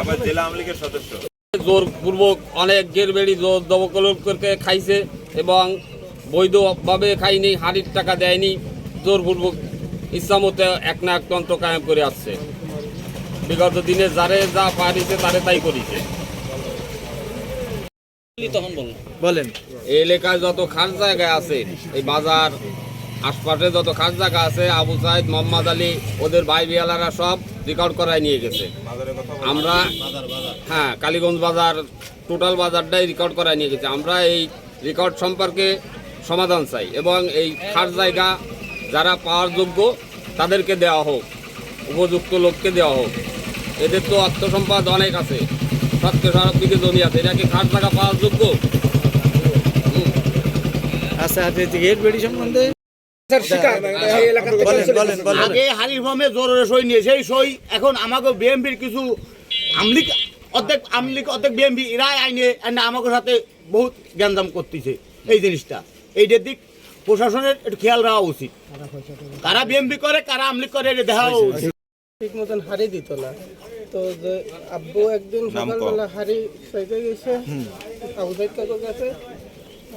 আবার জেলা আওয়ামী লীগের সদস্য। জোরপূর্বক অনেক গের বেড়ি জোর দবকল করে খাইছে এবং বৈধভাবে খাইনি হাড়ির টাকা দেয়নি। জোরপূর্বক ইসলামতে এক না এক তন্ত্র কায়েম করে আসছে। বিগত দিনে যারে যা পারিছে তারে তাই করিছে। বলেন। এই এলাকায় যত খাস জায়গা আছে এই বাজার আশপাশে যত খাস জায়গা আছে আবু সাইদ মোহাম্মদ আলী ওদের ভাই বিয়ালারা সব রেকর্ড করায় নিয়ে গেছে। আমরা হ্যাঁ কালীগঞ্জ বাজার টোটাল বাজারটাই রেকর্ড করায় নিয়ে গেছে। আমরা এই রেকর্ড সম্পর্কে সমাধান চাই এবং এই খাস জায়গা যারা পাওয়ার যোগ্য তাদেরকে দেওয়া হোক উপযুক্ত লোককে দেওয়া হোক। এদের তো আত্মসম্পদ অনেক আছে। সত্য সারার দিকে জমি আছে। এটা কি খাস জায়গা পাওয়ার যোগ্য? আচ্ছা আচ্ছা গেট বেড়ি সম্বন্ধে? আগে হারির ফর্মে জোরে সই নিয়ে সেই সই এখন আমাকে বিএমপির কিছু আমলিক অর্ধেক আমলিক অর্ধেক বিএমপি এরাই আইনে আমাকে সাথে বহুত গ্যাঞ্জাম করতেছে এই জিনিসটা। এইটার দিক প্রশাসনের একটু খেয়াল রাখা উচিত। কারা বিএমপি করে কারা আমলিক করে এটা দেখা উচিত। ঠিক মতন হাড়ি দিত না। তো যে আব্বু একদিন সকালবেলা চাইতে গেছে আবু কাকুর কাছে।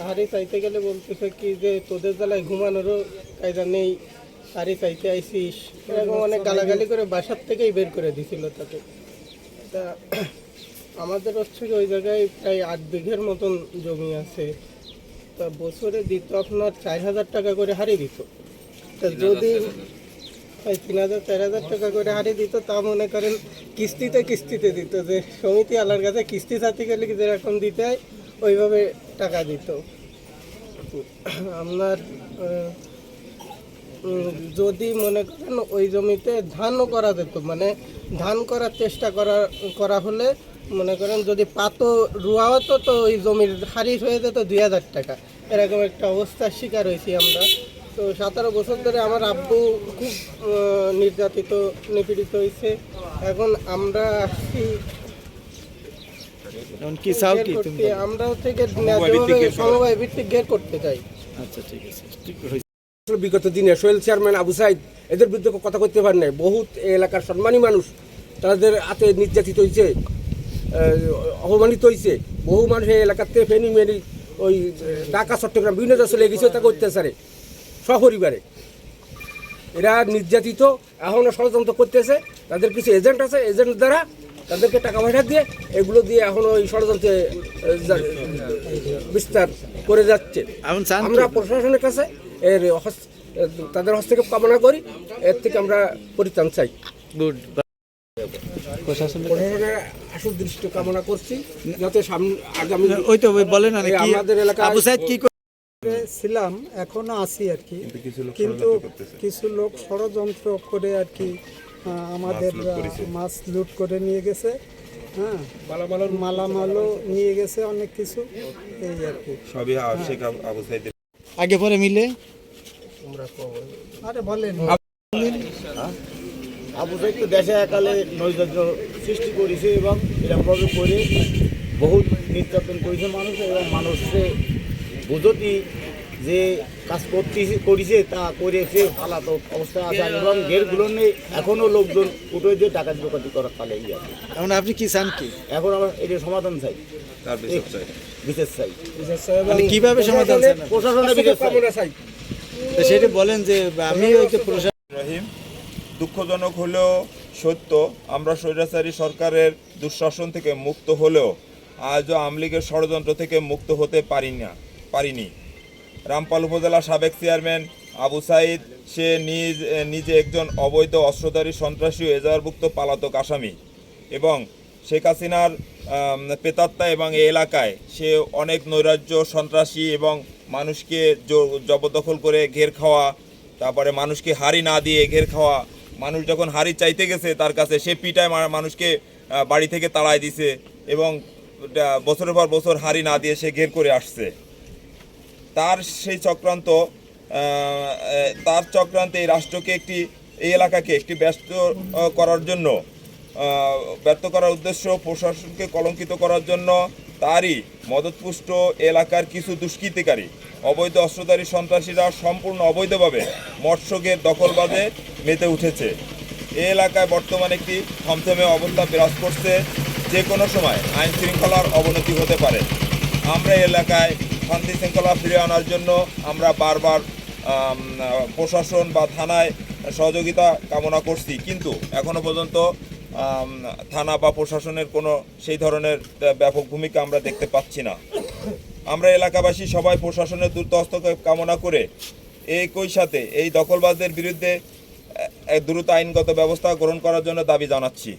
হাড়ি চাইতে গেলে বলতেছে কি যে তোদের জ্বালায় ঘুমানোরও কায়দা নেই। হাড়ি চাইতে আইসিস। এরকম অনেক গালাগালি করে বাসার থেকেই বের করে দিছিল তাকে। তা আমাদের হচ্ছে কি ওই জায়গায় প্রায় আট বিঘের মতন জমি আছে। তা বছরে দিত আপনার চার হাজার টাকা করে হাড়ি দিত। তা যদি ওই তিন হাজার চার হাজার টাকা করে হারিয়ে দিত তা মনে করেন কিস্তিতে কিস্তিতে দিত যে সমিতি আলার কাছে কিস্তি চাতে গেলে কি যেরকম দিতে হয় ওইভাবে টাকা দিত। আপনার যদি মনে করেন ওই জমিতে ধানও করা যেত মানে ধান করার চেষ্টা করা করা হলে মনে করেন যদি পাতো রুয়া হতো, তো ওই জমির হারিস হয়ে যেত দুই হাজার টাকা। এরকম একটা অবস্থার শিকার হয়েছি আমরা। তো সতেরো বছর ধরে আমার আব্বু খুব নির্যাতিত, নিপীড়িত হয়েছে। এখন আমরা আসছি এখন কি চাও কি তুমি আমরা হচ্ছে সমবায় ভিত্তিক ঘের করতে চাই। আচ্ছা ঠিক আছে। ঠিক বিগত দিনে সোহেল চেয়ারম্যান আবু সাইদ এদের বিরুদ্ধে কথা করতে পারেন নাই। বহুত এলাকার সম্মানী মানুষ তাদের হাতে নির্যাতিত হয়েছে অপমানিত হয়েছে বহু মানুষ এই এলাকাতে ফেনি মেনি ওই ঢাকা চট্টগ্রাম বিভিন্ন দেশে চলে গেছে তাকে অত্যাচারে। সপরিবারে। এরা নির্যাতিত এখনও ষড়যন্ত্র করতেছে তাদের কিছু এজেন্ট আছে এজেন্ট দ্বারা তাদেরকে টাকা পয়সা দিয়ে এগুলো দিয়ে এখন ওই ষড়যন্ত্রে বিস্তার করে যাচ্ছে। আমরা প্রশাসনের কাছে এর তাদের হস্তক্ষেপ কামনা করি এর থেকে আমরা পরিত্রাণ চাই। গুড। প্রশাসনের আসল দৃষ্টি কামনা করছি যাতে সামনে আগামী ওই তো বলেন না আমাদের এলাকায়- আবু সাইদ কি করে- ছিলাম এখনও আছি আর কি। কিন্তু কিছু লোক ষড়যন্ত্র করে আর কি আমাদের মাছ লুট করে নিয়ে গেছে হ্যাঁ? মালামালও নিয়ে গেছে অনেক কিছু। এই আর কি। সবই শেখ আবু- আবু আগে পরে মিলে? আরে বলেন। আবু সাইদ তো দেশে একালে নৈরাজ্য সৃষ্টি করেছে এবং এরকমভাবে করে বহুত নির্যাতন করেছে মানুষ এবং মানুষে বুঝতি যে কাজ করতে করেছে তা করেছে পালাতো অবস্থা আছে। এবং গেরগুলো নেই এখনও লোকজন উঠে দিয়ে টাকা দোকাতি করার তালে আছে। এখন আপনি কি চান কি? এখন আমার এটা সমাধান চাই। তার বিচার চাই। বিশেষ চাই। মানে কীভাবে সমাধান চান? প্রশাসনের বিশেষ চাই চাই। তো সেটা বলেন যে আমি ওই যে প্রশাসন রহিম দুঃখজনক হলেও সত্য আমরা স্বৈরাচারী সরকারের দুঃশাসন থেকে মুক্ত হলেও আজও আমলিগের ষড়যন্ত্র থেকে মুক্ত হতে পারি না পারিনি। রামপাল উপজেলা সাবেক চেয়ারম্যান আবু সাইদ, সে নিজ নিজে একজন অবৈধ অস্ত্রধারী সন্ত্রাসী ও এজাহারভুক্ত পালাতক আসামি এবং শেখ হাসিনার প্রেতাত্মা এবং এই এলাকায় সে অনেক নৈরাজ্য সন্ত্রাসী এবং মানুষকে জবরদখল করে ঘের খাওয়া, তারপরে মানুষকে হাড়ি না দিয়ে ঘের খাওয়া, মানুষ যখন হাড়ি চাইতে গেছে তার কাছে সে পিটায় মানুষকে বাড়ি থেকে তাড়ায় দিছে এবং বছরের পর বছর হাড়ি না দিয়ে সে ঘের করে আসছে। তার সেই চক্রান্ত তার চক্রান্তে এই রাষ্ট্রকে একটি, এই এলাকাকে একটি ব্যস্ত করার জন্য ব্যর্থ করার উদ্দেশ্য প্রশাসনকে কলঙ্কিত করার জন্য তারই মদতপুষ্ট এলাকার কিছু দুষ্কৃতিকারী, অবৈধ অস্ত্রধারী সন্ত্রাসীরা সম্পূর্ণ অবৈধভাবে মৎস্যকের দখলবাজে মেতে উঠেছে। এ এলাকায় বর্তমানে একটি থমথমে অবস্থা বিরাজ করছে, যে কোনো সময় আইন শৃঙ্খলার অবনতি হতে পারে। আমরা এলাকায় শান্তি শৃঙ্খলা ফিরে আনার জন্য আমরা বারবার প্রশাসন বা থানায় সহযোগিতা কামনা করছি। কিন্তু এখনও পর্যন্ত থানা বা প্রশাসনের কোনো সেই ধরনের ব্যাপক ভূমিকা আমরা দেখতে পাচ্ছি না। আমরা এলাকাবাসী সবাই প্রশাসনের দ্রুত হস্তক্ষেপ কামনা করে একই সাথে এই দখলবাজদের বিরুদ্ধে দ্রুত আইনগত ব্যবস্থা গ্রহণ করার জন্য দাবি জানাচ্ছি।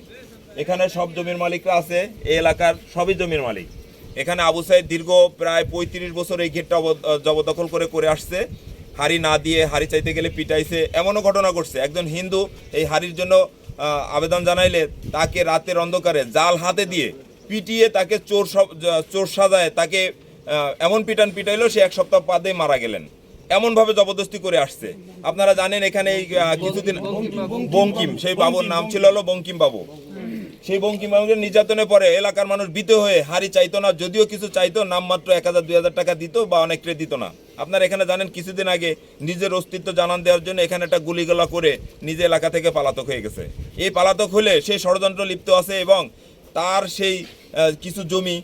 এখানে সব জমির মালিকরা আছে, এই এলাকার সবই জমির মালিক। এখানে আবু সাইদ দীর্ঘ প্রায় পঁয়ত্রিশ বছর এই অব- জবরদখল করে করে আসছে। হাড়ি না দিয়ে হাড়ি চাইতে গেলে পিটাইছে। এমনও ঘটনা ঘটছে। একজন হিন্দু এই হাড়ির জন্য আবেদন জানাইলে তাকে রাতের অন্ধকারে জাল হাতে দিয়ে পিটিয়ে তাকে চোর চোর সাজায়, তাকে এমন পিটান পিটাইলো সে এক সপ্তাহ বাদে মারা গেলেন। এমনভাবে জবরদস্তি করে আসছে। আপনারা জানেন এখানে এই কিছুদিন বঙ্কিম, সেই বাবুর নাম ছিল হলো বঙ্কিম বাবু। সেই বঙ্কিম মানুষের নির্যাতনে পরে এলাকার মানুষ বিতে হয়ে হারি চাইতো না, যদিও কিছু চাইতো, নামমাত্র এক হাজার, দুই হাজার টাকা দিত বা অনেকটা দিত না। আপনার এখানে জানেন, কিছুদিন আগে নিজের অস্তিত্ব জানান দেওয়ার জন্য এখানে একটা গুলিগোলা করে নিজের এলাকা থেকে পালাতক হয়ে গেছে। এই পালাতক হলে সেই ষড়যন্ত্র লিপ্ত আছে এবং তার সেই কিছু জমি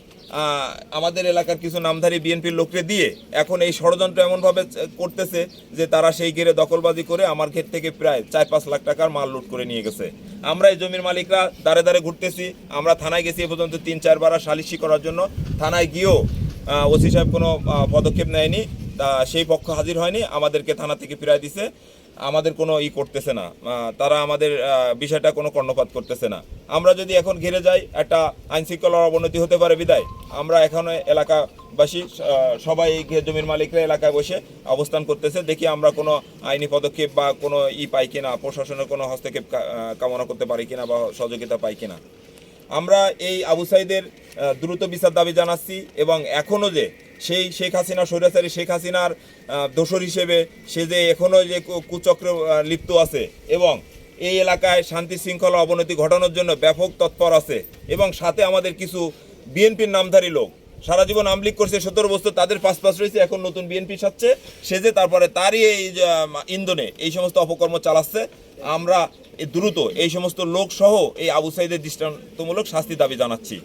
আমাদের এলাকার কিছু নামধারী বিএনপির লোককে দিয়ে এখন এই ষড়যন্ত্র এমনভাবে করতেছে যে তারা সেই ঘেরে দখলবাজি করে আমার ঘের থেকে প্রায় চার পাঁচ লাখ টাকার মাল লুট করে নিয়ে গেছে। আমরা এই জমির মালিকরা দাঁড়ে দাঁড়ে ঘুরতেছি, আমরা থানায় গেছি এ পর্যন্ত তিন চারবার সালিশি করার জন্য। থানায় গিয়েও ওসি সাহেব কোনো পদক্ষেপ নেয়নি, তা সেই পক্ষ হাজির হয়নি, আমাদেরকে থানা থেকে ফিরাই দিছে। আমাদের কোনো ই করতেছে না। তারা আমাদের বিষয়টা কোনো কর্ণপাত করতেছে না। আমরা যদি এখন ঘিরে যাই, একটা আইন শৃঙ্খলার অবনতি হতে পারে বিদায়। আমরা এখনও এলাকাবাসী সবাই এই জমির মালিকরা এলাকায় বসে অবস্থান করতেছে। দেখি আমরা কোনো আইনি পদক্ষেপ বা কোনো ই পাই কিনা, প্রশাসনের কোনো হস্তক্ষেপ কামনা করতে পারি কিনা বা সহযোগিতা পাই কিনা। আমরা এই আবু সাইদের দ্রুত বিচার দাবি জানাচ্ছি এবং এখনও যে সেই শেখ হাসিনা, স্বৈরাচারী শেখ হাসিনার দোসর হিসেবে সে যে এখনও যে কুচক্র লিপ্ত আছে এবং এই এলাকায় শান্তি শৃঙ্খলা অবনতি ঘটানোর জন্য ব্যাপক তৎপর আছে এবং সাথে আমাদের কিছু বিএনপির নামধারী লোক। সারা জীবন আমলিক করছে, সতেরো বছর তাদের পাঁচ পাঁচ রয়েছে, এখন নতুন বিএনপি সাচ্ছে সেজে তারপরে তারই এই ইন্ধনে এই সমস্ত অপকর্ম চালাচ্ছে। আমরা দ্রুত এই সমস্ত লোক সহ এই আবু সাইদের দৃষ্টান্তমূলক শাস্তি দাবি জানাচ্ছি।